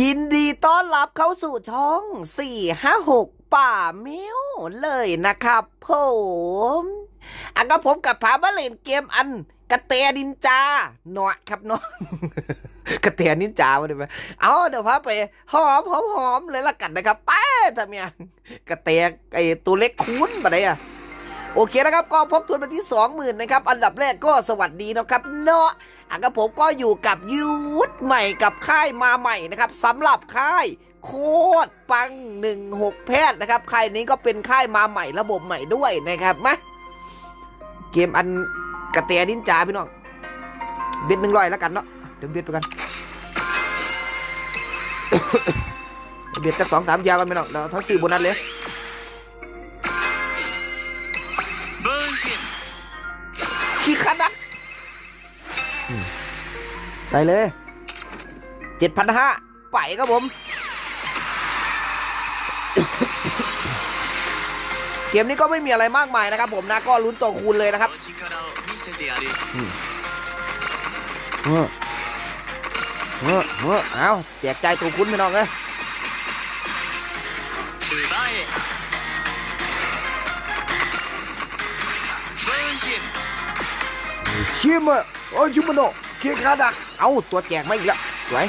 ยินดีต้อนรับเข้าสู่ช่องสี่ห้าหกป่าเมียวเลยนะครับผมอันก็ผมกับพามาเลนเกมอันกระเตนินจาหน่อยครับเนาะกระเตนินจามาดูไหมเอาเดี๋ยวพาไปหอมหอมหอมเลยละกันนะครับไปทำยังกระเตไอตัวเล็กคุ้นมาได้อะ โอเคนะครับก็พบทุนมาที่ 20,000นะครับอันดับแรกก็สวัสดีนะครับเนาะอันกับผมก็อยู่กับยูทใหม่กับค่ายมาใหม่นะครับสำหรับค่ายโคตรปัง 16 แพทย์นะครับค่ายนี้ก็เป็นค่ายมาใหม่ระบบใหม่ด้วยนะครับมาเกมอันกระเตดินจาพี่น้องเบ็ดหนึ่งร้อยแล้วกันเนาะเดี๋ยวเบ็ดไปกันเบ็ดสักสองสามยาวกันพี่น้องเราทั้งสี่โบนัสเลย ส่เลยเจ็ดพันห้าไปครับผม เกมนี้ก็ไม่มีอะไรมากมายนะครับผมนะก็ลุ้นตัวคูณเลยนะครับเฮ้อเฮ้อเฮ้อเอาแจกใจตัวคุณไปน้องเลยชิมอะโอ้ชิมมันโอเคกระดัก เอาตัวแจกมาอีกแล้วสวย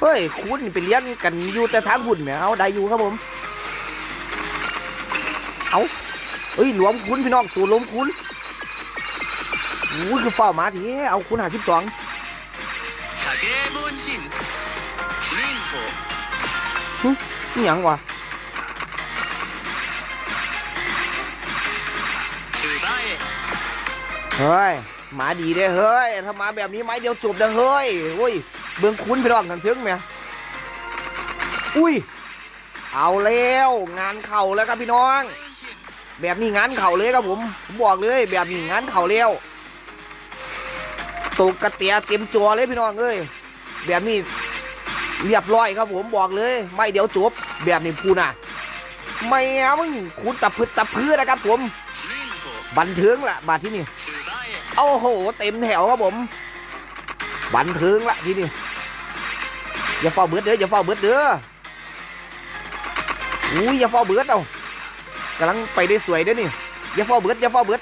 เฮ้ยคุณไปเลี้ยงกันอยู่แต่ทางหุ่นเนี่ยเอาได้อยู่ครับผม เอาเฮ้ยหลวมคุณพี่น้องตัวล้มคุณอู้คือฝ้ามาทีเอาคุณหาสิบสองนี่ยังวะ เฮ้ยหมาดีเด้เฮ้ยถ้ามาแบบนี้ไม้เดียวจบเด้เฮ้ยอุ้ยเบื้องคุ้นไปลองสันเทึงไหมอุ้ย เอาแล้วงานเข่าแล้วครับพี่น้อง แบบนี้งานเข่าเลยครับผมผมบอกเลย แบบนี้งานเข่าเร็วตกกระเตียเต็มจัวเลยพี่น้องเอ้ยแบบนี้เรียบร้อยครับผมบอกเลย ไม่เดี๋ยวจบแบบนี้พูน่ะไม่เอามึงคุณตะพืดตะพื้นะครับผม บันเทิงละบาทที่นี่ โอ้โห เต็มแถวครับผม บันเทิงละทีนี้อย่าฟฝ้าเบิดเด้ออย่าฟฝ้าเบิดเด้ออุ้ยอย่าเฝ้าเบิดเอากำลังไปได้สวยเด้อนี่อย่าเฝ้าเบิดอย่าเฝ้าเบิด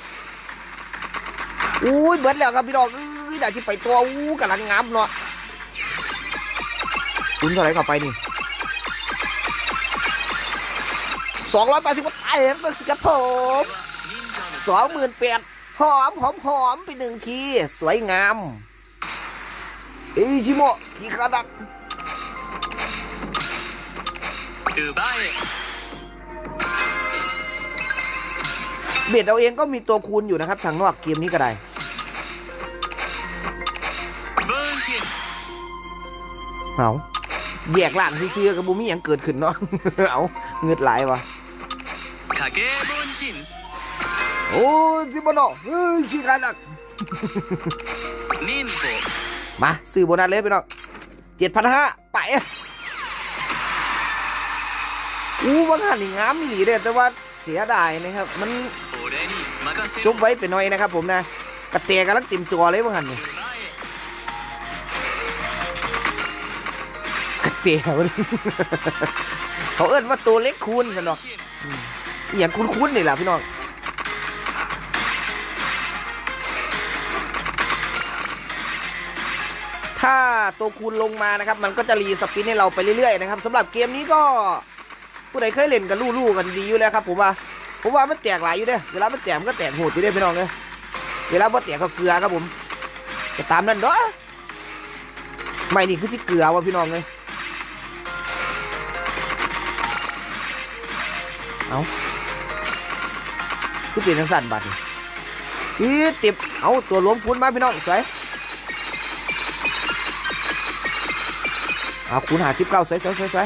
อุ้ยเบิดแล้วครับพี่ดอกอุ้ยได้ที่ไปตัวอู้กำลังงับเนาะคุณเท่าไรเข้าไปนี่สองร้อยแปดสิบกาไเอ็ตัวอสิกรับผมสองหมื่นแปด หอมหอมหอมไปหนึ่งที สวยงามอีชิโมะคีคาดักดูบ้าเบียดเราเองก็มีตัวคูณอยู่นะครับ ทางนอกเกมนี้ก็ได้เอาแยกล่างซื่อกับบูมี่ยังเกิดขึ้นเนาะเอาเงือดไหลวะคาเกะบนชิน โอ้จิโมโนะเฮ้ยคิคาดัก 忍法 มาซื้อโบนัสเลยไปน้องเจ็ดพันห้าไปอู้บางหันนี่งามอีหลีเด้อแต่ว่าเสียดายนะครับ มัน 俺に任せ จุ ろ บไว้เป็นน้อยนะครับผมนะกระเตะกำลังเต็มจอเลยบางหันนี่ 奪え กระเตะมัน เขาเอิ้นว่าตัวเล็กคูณกันหรอก 分身 อหย่างคุ้นๆนี่แหละพี่น้อง ตัวคูณลงมานะครับ มันก็จะรีสปินให้เราไปเรื่อยๆนะครับสำหรับเกมนี้ก็ผู้ใดเคยเล่นกันลู่ๆกันดีอยู่แล้วครับผมว่าผมว่ามันแตกหลายอยู่เด้เวลามันแตกมันก็แตกโหดอยู่เด้พี่น้องเลยเวลาบ่แตกก็เกลือครับผมก็ตามนั้นเด้อไม่นี่คือสิเกลือว่ะพี่น้องเลยเอาคือเป็นทังสั่นบัดนี่อีติบเอาตัวล้มคูณมาพี่น้องสวย หาคูณหาสิบเก้าสวยสวยสวยสว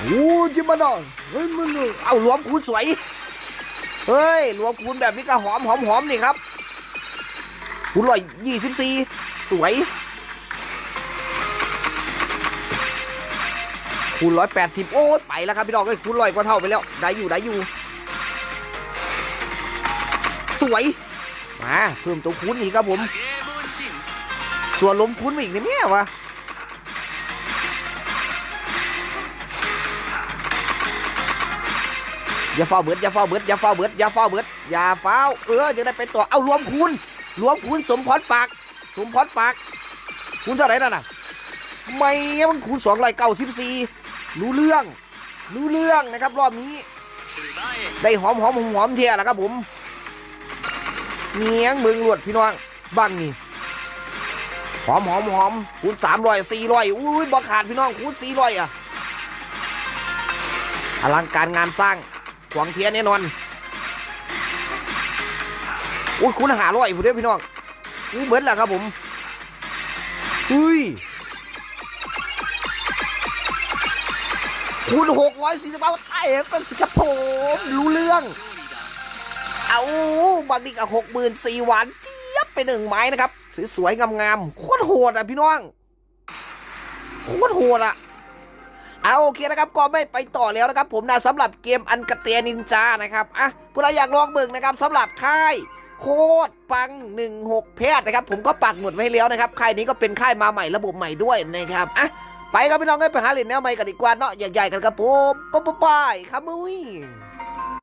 โอ้จิมาดอนเฮ้ยมึงเอารวมคูณสวย เฮ้ยรวมคูณแบบนี้ก็หอมหอมหอมนี่ครับคูณร้อยยี่สิบสี่สวยคูณร้อยแปดสิบโอ้ไปแล้วครับพี่ดองเอ้ยคูณร้อยกว่าเท่าไปแล้วได้อยู่ได้อยู่ สวยมาเพิ่มตัวคูณอีกครับผม ส่วนล้มคูณอีกเนี่ยแม่วะ อย่าเฝ้าเบิดอย่าเฝ้าเบิดอย่าเฝ้าเบิดอย่าเฝ้าเบิดอย่าเฝ้าเออจะได้ไปต่อเอารวมคูณรวมคูณสมพรปาก สมพรปากคูณเท่าไหร่นั่นน่ะไม่มันคูณสองร้อยเก้าสิบสี่รู้เรื่อง รู้เรื่องนะครับรอบนี้ ได้หอมหอมหอมหอมเทียแล้วครับผมเงี้ยงมึงหลวดพี่น้องบังนี่หอมหอมหอมคูณสามร้อยสี่ร้อยอุ้ยบอขาดพี่น้องคูณสี่ร้อยอะอลังการงานสร้าง ขวางเทียนแน่นอนอุ้ยคูณหาร้อยผู้เดียวพี่น้องอู้เบิดแล้วครับผมอุ้ยคูณหกร้อยสี่สิบเก้าไอ้เป็สิครับผมรู้เรื่อง เอาบางทีก็หกหมื่นสี่หวานเจี๊ยบไปหนึ่งไม้นะครับ สวยๆงามๆโคตรโหดอะพี่น้องโคตรโหดอะ เอาโอเคนะครับก็ไม่ไปต่อแล้วนะครับ ผมนะสำหรับเกมอันกระเตียนินจานะครับอะพวกเราอยากลองเบิ่งนะครับสำหรับค่ายโคตรปัง 16เพจนะครับ ผมก็ปักหมุดไว้ให้แล้วนะครับค่ายนี้ก็เป็นค่ายมาใหม่ระบบใหม่ด้วยนะครับอะไปครับพี่น้องเอ้ยไปหาเหรียญแนวใหม่กันดีกว่าเนาะใหญ่ๆกันครับผมป๊บป๊บไปครับมุ้ย